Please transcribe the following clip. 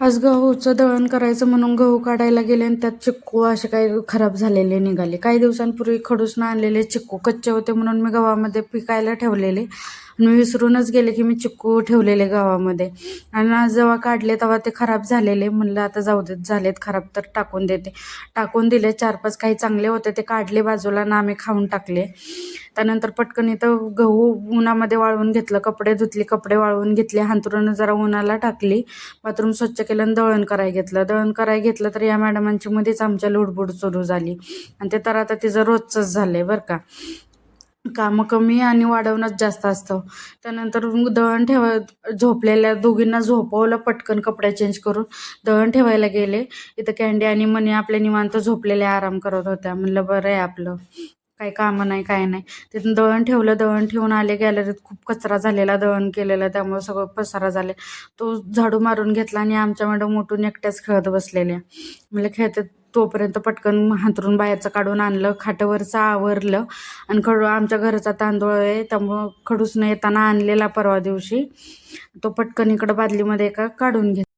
आज गहूचं दळण करायचं म्हणून गहू काढायला गेले आणि त्यात चिक्कू असे काही खराब झालेले निघाले. काही दिवसांपूर्वी खडूसनं आणलेले चिक्कू कच्चे होते म्हणून मी गव्हामध्ये पिकायला ठेवलेले. आणि मी विसरूनच गेले की मी चिक्कू ठेवलेले गावामध्ये. आणि आज जेव्हा काढले तेव्हा ते खराब झालेले. म्हणलं आता जाऊ देत झालेत खराब तर टाकून देते. टाकून दिले चार पाच काही चांगले होते ते काढले बाजूला ना आम्ही खाऊन टाकले. त्यानंतर पटकन इथं गहू उन्हामध्ये वाळवून घेतलं कपडे धुतले कपडे वाळवून घेतले हांतरून जरा उन्हाला टाकली बाथरूम स्वच्छ केलं आणि दळण कराय घेतलं. दळण कराय घेतलं तर या मॅडमांची मध्येच आमच्या लुडबुड सुरू झाली. आणि ते तर आता तिचं रोजचंच झालं आहे बरं का. कामं कमी आणि वाढवणंच जास्त असतं. त्यानंतर दळण ठेवा झोपलेल्या दोघींना झोपवलं पटकन कपडे चेंज करून दळण ठेवायला गेले. इथं कॅन्डी आणि मनी आपल्या निवांत झोपलेल्या आराम करत होत्या. म्हणलं बरं आहे आपलं. काही कामं नाही काय नाही. तिथून दळण ठेवलं. दळण ठेवून आले. गॅलरीत खूप कचरा झालेला दळण केलेला. त्यामुळे सगळं पसारा झाले. तो झाडू मारून घेतला आणि आमच्या मॅडम उठून एकट्याच खेळत बसलेल्या. म्हणलं खेळतात तोपर्यंत पटकन हातरून बाहेरचं काढून आणलं खाटवरचं आवरलं आणि खडू आमच्या घरचा तांदूळ आहे त्यामुळं खडूस न येताना आणलेला परवा दिवशी. तो पटकन इकडं बादलीमध्ये एका काढून घेत